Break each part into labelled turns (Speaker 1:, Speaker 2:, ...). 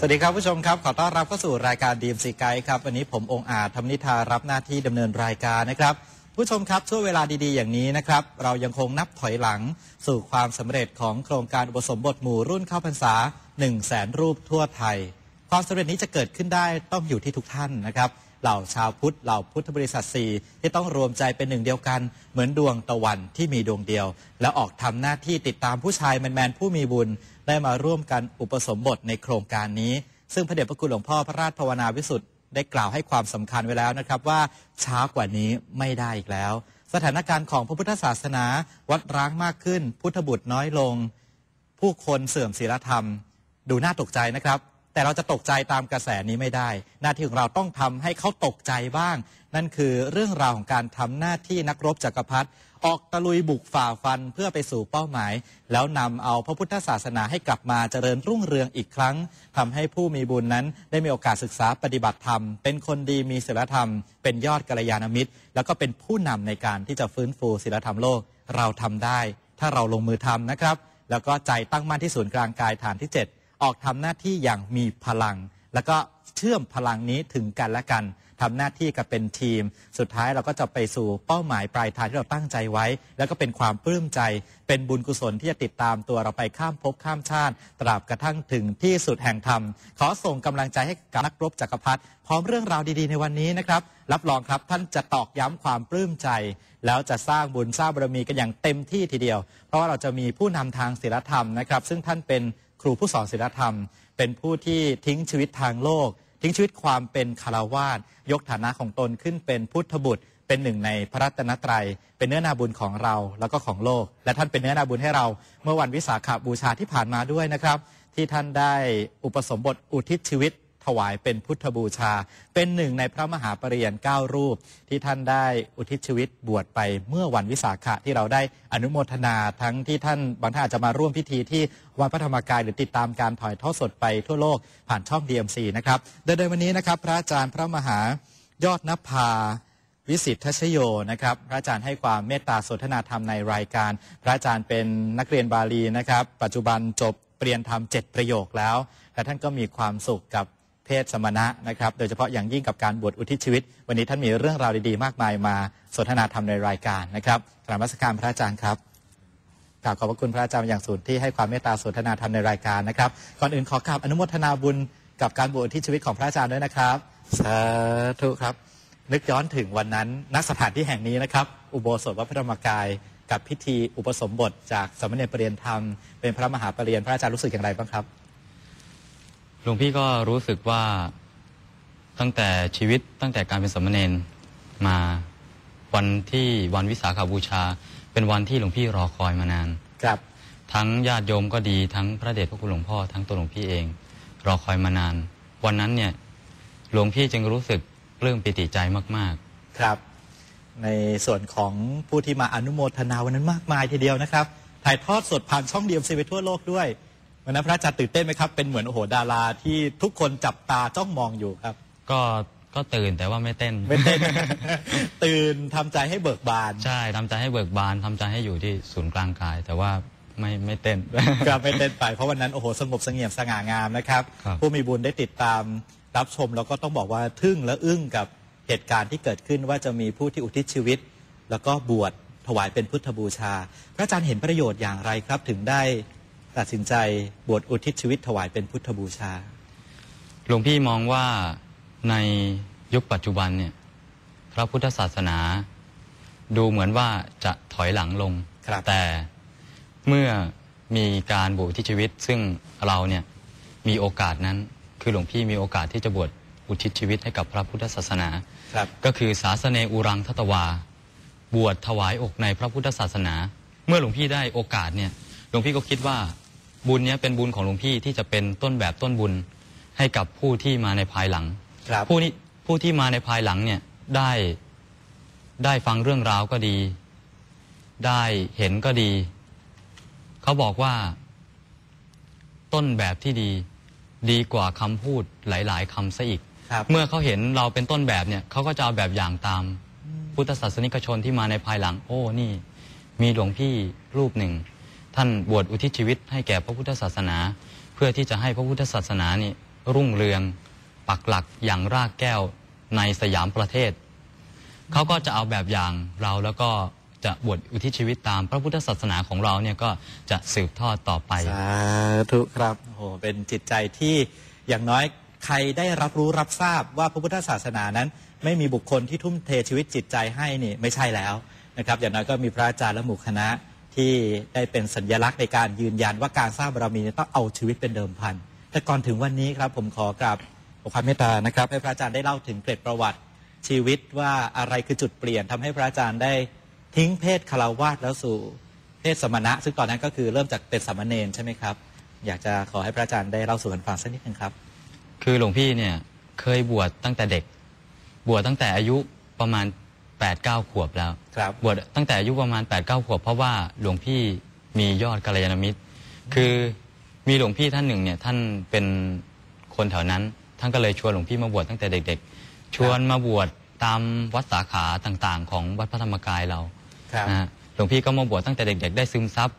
Speaker 1: สวัสดีครับผู้ชมครับ ขอต้อนรับเข้าสู่รายการดีมซีไกด์ครับ วันนี้ผมองอาจธรรมนิธารับหน้าที่ดำเนินรายการนะครับ ผู้ชมครับช่วงเวลาดีๆ อย่างนี้นะครับ เรายังคงนับถอยหลัง สู่ความสำเร็จของโครงการอุปสมบทหมู่รุ่นเข้าพรรษา1 0 0 0 0แสนรูปทั่วไทย ความสำเร็จนี้จะเกิดขึ้นได้ต้องอยู่ที่ทุกท่านนะครับ เหล่าชาวพุทธเหล่าพุทธบริษัทสี่ที่ต้องรวมใจเป็นหนึ่งเดียวกัน เหมือนดวงตะวันที่มีดวงเดียว แล้วออกทำหน้าที่ติดตามผู้ชายแมนๆผู้มีบุญ ได้มาร่วมกันอุปสมบทในโครงการนี้ ซึ่งพระเดชพระคุณหลวงพ่อพระราชภาวนาวิสุทธิ์ได้กล่าวให้ความสำคัญไว้แล้วนะครับว่าช้ากว่านี้ไม่ได้อีกแล้ว สถานการณ์ของพระพุทธศาสนา วัดร้างมากขึ้น พุทธบุตรน้อยลง ผู้คนเสื่อมศีลธรรม ดูน่าตกใจนะครับ แต่เราจะตกใจตามกระแสนี้ไม่ได้ หน้าที่ของเราต้องทำให้เขาตกใจบ้าง นั่นคือเรื่องราวของการทำหน้าที่นักรบจักรพรรดิออกตะลุยบุกฝ่าฟันเพื่อไปสู่เป้าหมาย แล้วนำเอาพระพุทธศาสนาให้กลับมาเจริญรุ่งเรืองอีกครั้งทำให้ผู้มีบุญนั้นได้มีโอกาสศึกษาปฏิบัติธรรม เป็นคนดีมีศีลธรรม เป็นยอดกัลยาณมิตร แล้วก็เป็นผู้นำในการที่จะฟื้นฟูศีลธรรมโลกเราทำได้ ถ้าเราลงมือทำนะครับ แล้วก็ใจตั้งมั่นที่ศูนย์กลางกายฐานที่ 7 ออกทำหน้าที่อย่างมีพลัง แล้วก็เชื่อมพลังนี้ถึงกันและกันทำหน้าที่กันเป็นทีม สุดท้ายเราก็จะไปสู่เป้าหมายปลายทางที่เราตั้งใจไว้ แล้วก็เป็นความปลื้มใจ เป็นบุญกุศลที่จะติดตามตัวเราไปข้ามภพข้ามชาติ ตราบกระทั่งถึงที่สุดแห่งธรรม ขอส่งกำลังใจให้กับนักรบจักรพรรดิพร้อมเรื่องราวดีๆในวันนี้นะครับรับรองครับท่านจะตอกย้ำความปลื้มใจ แล้วจะสร้างบุญสร้างบารมีกันอย่างเต็มที่ทีเดียว เพราะว่าเราจะมีผู้นำทางศีลธรรมนะครับ ซึ่งท่านเป็น ครูผู้สอนศีลธรรม เป็นผู้ที่ทิ้งชีวิตทางโลก ทิ้งชีวิตความเป็นคารวาสยกฐานะของตนขึ้นเป็นพุทธบุตร เป็นหนึ่งในพระรัตนตรัย เป็นเนื้อนาบุญของเราแล้วก็ของโลก และท่านเป็นเนื้อนาบุญให้เรา เมื่อวันวิสาขบูชาที่ผ่านมาด้วยนะครับ ที่ท่านได้อุปสมบทอุทิศชีวิต ถวายเป็นพุทธบูชา เป็นหนึ่งในพระมหาปริญญาเก้ารูป ที่ท่านได้อุทิศชีวิตบวชไปเมื่อวันวิสาขะที่เราได้อนุโมทนาทั้งที่ท่านบางท่านอาจจะมาร่วมพิธีที่วัดพระธรรมกายหรือติดตามการถ่ายทอดสดไปทั่วโลกผ่านช่อง DMC นะครับโดยในวันนี้นะครับ พระอาจารย์พระมหายอดนภาวิสิทธชโยนะครับ พระอาจารย์ให้ความเมตตาสนทนาธรรมในรายการ พระอาจารย์เป็นนักเรียนบาลีนะครับ ปัจจุบันจบเปลี่ยนธรรมเจ็ดประโยคแล้ว และท่านก็มีความสุขกับ เพศสมณะนะครับ โดยเฉพาะอย่างยิ่งกับการบวชอุทิศชีวิต วันนี้ท่านมีเรื่องราวดีๆ มากมายมาสนทนาธรรมในรายการนะครับกราบมัสการพระอาจารย์ครับกราบขอบพระคุณพระอาจารย์อย่างสูงที่ให้ความเมตตาสนทนาธรรมในรายการนะครับ ก่อนอื่นขอกราบอนุโมทนาบุญกับการบวชอุทิศชีวิตของพระอาจารย์ด้วยนะครับ สาธุครับ นึกย้อนถึงวันนั้นณสถานที่แห่งนี้นะครับ อุโบสถวัดพระธรรมกายกับพิธีอุปสมบทจากสามเณรปรริยนธรรมเป็นพระมหาปรริยนพระอาจารย์รู้สึกอย่างไรบ้างครับ
Speaker 2: หลวงพี่ก็รู้สึกว่าตั้งแต่ชีวิตตั้งแต่การเป็นสามเณรมาวันที่วันวิสาขาบูชา เป็นวันที่หลวงพี่รอคอยมานาน
Speaker 1: ครับ
Speaker 2: ทั้งญาติโยมก็ดีทั้งพระเดชพระคุณหลวงพ่อทั้งตัวหลวงพี่เอง รอคอยมานาน วันนั้นเนี่ยหลวงพี่จึงรู้สึกปลื้มปิติใจมาก
Speaker 1: ครับ ในส่วนของผู้ที่มาอนุโมทนาวันนั้นมากมายทีเดียวนะครับ ถ่ายทอดสดผ่านช่องเดียมซีไปทั่วโลกด้วย วันนั้นพระอาจารย์ตื่นเต้นไหมครับ เป็นเหมือนโอ้โหดาราที่ทุกคนจับตาจ้องมองอยู่ครับ
Speaker 2: ๆก็ก็ตื่นแต่ว่าไม่เต้น
Speaker 1: ไม่เต้น ตื่นทำใจให้เบิกบาน
Speaker 2: ใช่ทำใจให้เบิกบานทำใจให้อยู่ที่ศูนย์กลางกาย แต่ว่าไม่ไม่เต้น
Speaker 1: ก็ไม่เต้นไปเพราะวันนั้นโอ้โหสงบเสงี่ยมสง่างามนะครับ
Speaker 2: ครับ
Speaker 1: ผู้มีบุญได้ติดตามรับชมแล้วก็ต้องบอกว่าทึ่งและอึ้งกับเหตุการณ์ที่เกิดขึ้นว่าจะมีผู้ที่อุทิศชีวิต แล้วก็บวชถวายเป็นพุทธบูชา พระอาจารย์เห็นประโยชน์อย่างไรครับ ถึงได้ ตัดสินใจบวชอุทิศชีวิตถวายเป็นพุทธบูชา
Speaker 2: หลวงพี่มองว่าในยุคปัจจุบันเนี่ยพระพุทธศาสนาดูเหมือนว่าจะถอยหลังลง
Speaker 1: ครับ
Speaker 2: แต่เมื่อมีการบวชที่ชีวิต ซึ่งเราเนี่ยมีโอกาสนั้น คือหลวงพี่มีโอกาสที่จะบวชอุทิศชีวิตให้กับพระพุทธศาสนา
Speaker 1: ครับ
Speaker 2: ก็คือศาสเนอุรังทัตวา บวชถวายอกในพระพุทธศาสนา เมื่อหลวงพี่ได้โอกาสเนี่ยหลวงพี่ก็คิดว่า บุญเนี้ยเป็นบุญของหลวงพี่ที่จะเป็นต้นแบบต้นบุญให้กับผู้ที่มาในภายหลัง
Speaker 1: ครับ
Speaker 2: ผู้นี้ผู้ที่มาในภายหลังเนี่ยได้ได้ฟังเรื่องราวก็ดี ได้เห็นก็ดี เขาบอกว่า ต้นแบบที่ดี ดีกว่าคำพูดหลาย ๆคำซะอีก
Speaker 1: ครับ
Speaker 2: เมื่อเขาเห็นเราเป็นต้นแบบเนี่ยเขาก็จะเอาแบบอย่างตาม พุทธศาสนิกชนที่มาในภายหลัง โอ้นี่ มีหลวงพี่รูปหนึ่ง ท่านบวชอุทิศชีวิตให้แก่พระพุทธศาสนา เพื่อที่จะให้พระพุทธศาสนานี่รุ่งเรือง ปักหลักอย่างรากแก้วในสยามประเทศ เขาก็จะเอาแบบอย่างเราแล้วก็จะบวชอุทิศชีวิตตามพระพุทธศาสนาของเราเนี่ยก็จะสืบทอดต่อไป
Speaker 1: สาธุครับโอ้โหเป็นจิตใจที่อย่างน้อยใครได้รับรู้รับทราบว่าพระพุทธศาสนานั้น ไม่มีบุคคลที่ทุ่มเทชีวิตจิตใจให้นี่ไม่ใช่แล้วนะครับ อย่างน้อยก็มีพระอาจารย์และหมู่คณะ ที่ได้เป็นสัญลักษณ์ในการยืนยันว่าการสร้างบารมีเนี่ยต้องเอาชีวิตเป็นเดิมพัน แต่ก่อนถึงวันนี้ครับผมขอกราบขอความเมตตานะครับ ให้พระอาจารย์ได้เล่าถึงเกร็ดประวัติชีวิตว่าอะไรคือจุดเปลี่ยนทำให้พระอาจารย์ได้ทิ้งเพศคารวาสแล้วสู่เพศสมณะ ซึ่งตอนนั้นก็คือเริ่มจากเป็นสามเณรใช่ไหมครับ อยากจะขอให้พระอาจารย์ได้เล่าสู่กันฟังสักนิดนึงครับ
Speaker 2: คือหลวงพี่เนี่ยเคยบวชตั้งแต่เด็ก บวชตั้งแต่อายุประมาณ 8ปดเก้าขวบแล้ว
Speaker 1: ครับ
Speaker 2: บวชตั้งแต่อายุประมาณ8ปดเก้าขวบ เพราะว่าหลวงพี่มียอดกัลยาณมิตร คือมีหลวงพี่ท่านหนึ่งเนี่ยท่านเป็นคนแถวนั้น ท่านก็เลยชวนหลวงพี่มาบวชตั้งแต่เด็ก ๆ ชวนมาบวชตามวัดสาขาต่างๆ ของวัดพระธรรมกายเรา
Speaker 1: ครับ
Speaker 2: นะฮะหลวงพี่ก็มาบวชตั้งแต่เด็ก ๆ ได้ซึมซับ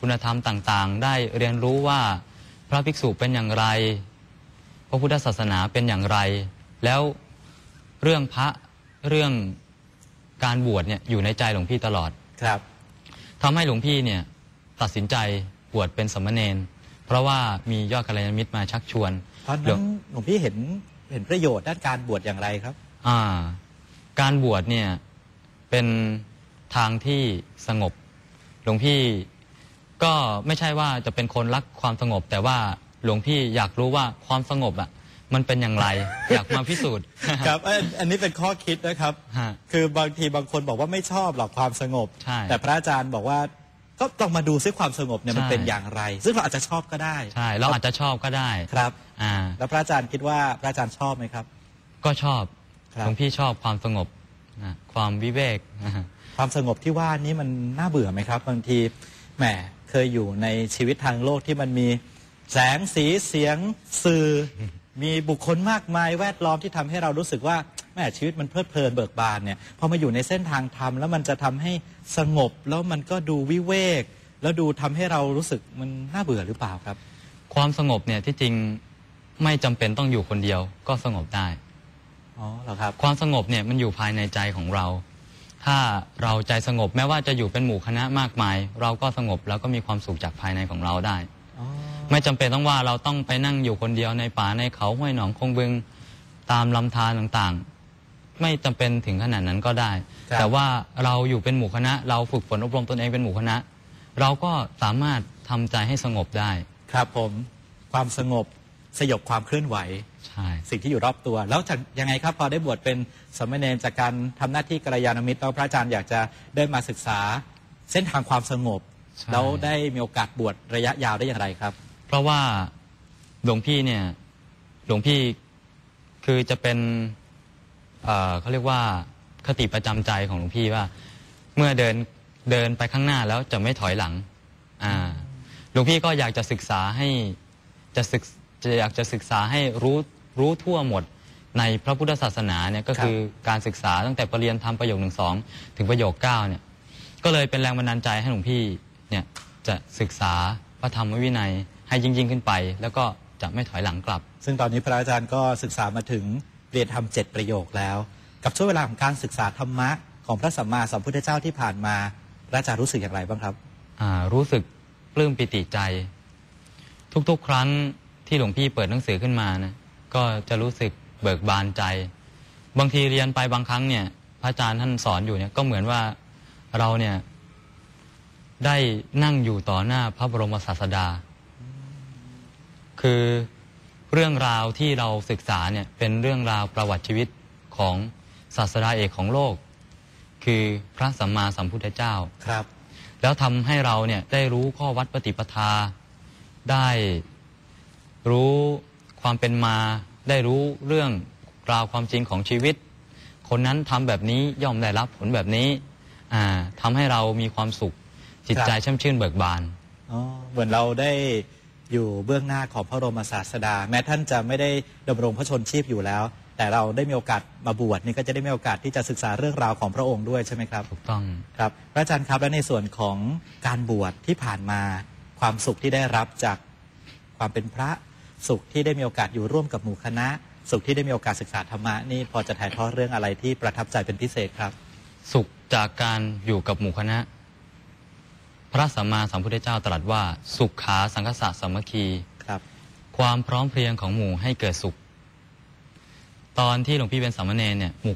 Speaker 2: คุณธรรมต่างๆ ได้เรียนรู้ว่าพระภิกษุเป็นอย่างไร พระพุทธศาสนาเป็นอย่างไร แล้วเรื่องพระเรื่อง การบวชเนี่ยอยู่ในใจหลวงพี่ตลอด
Speaker 1: ครับ
Speaker 2: ทำให้หลวงพี่เนี่ยตัดสินใจบวชเป็นสมณเณรเพราะว่ามียอดกัลยาณมิตรมาชักชวน
Speaker 1: ตอน
Speaker 2: หล
Speaker 1: นั้
Speaker 2: วง
Speaker 1: นหลวงพี่เห็นเห็นประโยชน์ด้านการบวชอย่างไรครับ
Speaker 2: อ่า การบวชเนี่ยเป็นทางที่สงบ หลวงพี่ก็ไม่ใช่ว่าจะเป็นคนรักความสงบ แต่ว่าหลวงพี่อยากรู้ว่าความสงบอะ มันเป็นอย่างไร อยากมาพิสูจน์
Speaker 1: ครับอันอันนี้เป็นข้อคิดนะครับ
Speaker 2: ฮะ
Speaker 1: คือบางทีบางคนบอกว่าไม่ชอบหรอกความสงบ
Speaker 2: ใช่
Speaker 1: แต่พระอาจารย์บอกว่าก็ต้องมาดูซิความสงบเนี่ยมัน
Speaker 2: ใช่
Speaker 1: เป็นอย่างไร ซึ่งเราอาจจะชอบก็ได้
Speaker 2: ใช่เราอาจจะชอบก็ได้
Speaker 1: ครับ
Speaker 2: อ่า
Speaker 1: แล้วพระอาจารย์คิดว่าพระอาจารย์ชอบไหมครับ
Speaker 2: ก็ชอบ
Speaker 1: ครับ
Speaker 2: หลวงพี่ชอบความสงบนะความวิเวกนะฮะ
Speaker 1: ความสงบที่ว่านี้มันน่าเบื่อไหมครับ บางทีแหมเคยอยู่ในชีวิตทางโลกที่มันมีแสงสีเสียงสื่อ มีบุคคลมากมายแวดล้อมที่ทำให้เรารู้สึกว่าแหมชีวิตมันเพลิดเพลินเบิกบานเนี่ยพอมาอยู่ในเส้นทางธรรมแล้วมันจะทำให้สงบแล้วมันก็ดูวิเวก แล้วดูทำให้เรารู้สึกมันน่าเบื่อหรือเปล่าครับ
Speaker 2: ความสงบเนี่ยที่จริงไม่จำเป็นต้องอยู่คนเดียวก็สงบได้
Speaker 1: อ๋อเหรอครับ
Speaker 2: ความสงบเนี่ยมันอยู่ภายในใจของเรา ถ้าเราใจสงบแม้ว่าจะอยู่เป็นหมู่คณะมากมาย เราก็สงบแล้วก็มีความสุขจากภายในของเราได้
Speaker 1: อ๋อ
Speaker 2: ไม่จำเป็นต้องว่าเราต้องไปนั่งอยู่คนเดียวในป่าในเขาห้วยหนองคงบึงตามลำธารต่างๆ ไม่จำเป็นถึงขนาดนั้นก็ได้ แต่ว่าเราอยู่เป็นหมู่คณะ เราฝึกฝนอบรมตนเองเป็นหมู่คณะ เราก็สามารถทำใจให้สงบได้
Speaker 1: ครับผมความสงบสยบความเคลื่อนไหว
Speaker 2: ใช่
Speaker 1: สิ่งที่อยู่รอบตัว แล้วจากยังไงครับพอได้บวชเป็นสามเณรจากการทำหน้าที่กัลยาณมิตรแล้วพระอาจารย์อยากจะได้มาศึกษาเส้นทางความสงบ
Speaker 2: ใช่
Speaker 1: แล้วได้มีโอกาสบวชระยะยาวได้อย่างไรครับ
Speaker 2: เพราะว่าหลวงพี่เนี่ยหลวงพี่คือจะเป็นเอ่อเขาเรียกว่าคติประจำใจของหลวงพี่ว่า เมื่อเดินเดินไปข้างหน้าแล้วจะไม่ถอยหลังอ่าหลวงพี่ก็อยากจะศึกษาให้จะศึกจะอยากจะศึกษาให้รู้รู้ทั่วหมดในพระพุทธศาสนาเนี่ยก็คือการศึกษาตั้งแต่ปรริยนธรรมประโยคหนึ่งสองถึงประโยคเก้าเนี่ยก็เลยเป็นแรงบันดาลใจให้หลวงพี่เนี่ยจะศึกษาพระธรรมวินัย ให้ยิ่งยิ่งขึ้นไป แล้วก็จะไม่ถอยหลังกลับ
Speaker 1: ซึ่งตอนนี้พระอาจารย์ก็ศึกษามาถึงเรียนทำเจ็ดประโยคแล้ว กับช่วงเวลาของการศึกษาธรรมะของพระสัมมาสัมพุทธเจ้าที่ผ่านมา พระอาจารย์รู้สึกอย่างไรบ้างครับ
Speaker 2: อ่ารู้สึกปลื้มปิติใจ ทุกๆ ครั้งที่หลวงพี่เปิดหนังสือขึ้นมานะก็จะรู้สึกเบิกบานใจ บางทีเรียนไปบางครั้งเนี่ย พระอาจารย์ท่านสอนอยู่เนี่ยก็เหมือนว่าเราเนี่ยได้นั่งอยู่ต่อหน้าพระบรมศาสดา คือเรื่องราวที่เราศึกษาเนี่ยเป็นเรื่องราวประวัติชีวิตของศาสดาเอกของโลก คือพระสัมมาสัมพุทธเจ้า
Speaker 1: ครับ
Speaker 2: แล้วทำให้เราเนี่ยได้รู้ข้อวัดปฏิปทา ได้รู้ความเป็นมา ได้รู้เรื่องราวความจริงของชีวิต คนนั้นทำแบบนี้ย่อมได้รับผลแบบนี้อ่าทำให้เรามีความสุขจิตใจ
Speaker 1: ครับ
Speaker 2: ช่ำชื่นเบิกบาน
Speaker 1: อ๋อเหมือนเราได้ อยู่เบื้องหน้าของพระบรมศาสดา แม้ท่านจะไม่ได้ดำรงพระชนชีพอยู่แล้ว แต่เราได้มีโอกาสมาบวชนี่ก็จะได้มีโอกาสที่จะศึกษาเรื่องราวของพระองค์ด้วยใช่ไหมครับ
Speaker 2: ถูกต้อง
Speaker 1: ครับพระอาจารย์ครับและในส่วนของการบวชที่ผ่านมาความสุขที่ได้รับจากความเป็นพระสุขที่ได้มีโอกาสอยู่ร่วมกับหมู่คณะ สุขที่ได้มีโอกาสศึกษาธรรมะนี่พอจะถ่ายทอดเรื่องอะไรที่ประทับใจเป็นพิเศษครับ
Speaker 2: สุขจากการอยู่กับหมู่คณะ พระสัมมาสัมพุทธเจ้าตรัสว่า สุขขาสังคสะสามัคคี
Speaker 1: ครับ
Speaker 2: ความพร้อมเพรียงของหมู่ให้เกิดสุข ตอนที่หลวงพี่เป็นสามเณรเนี่ยหมู่